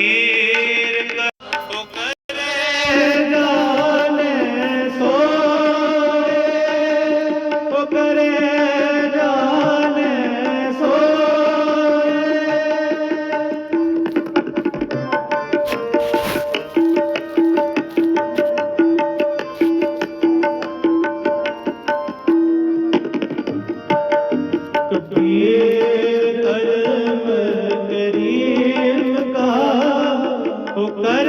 Amin. पुकार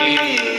ਬੰਦੇ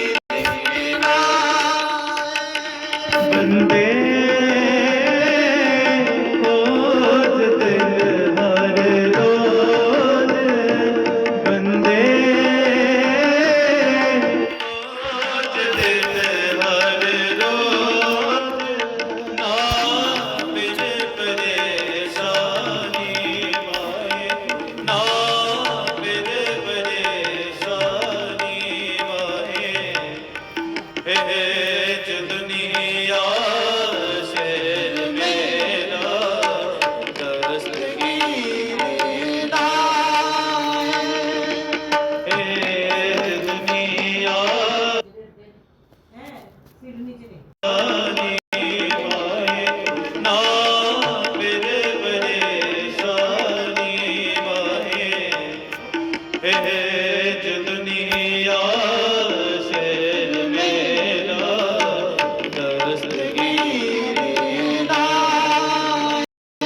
hey, hey.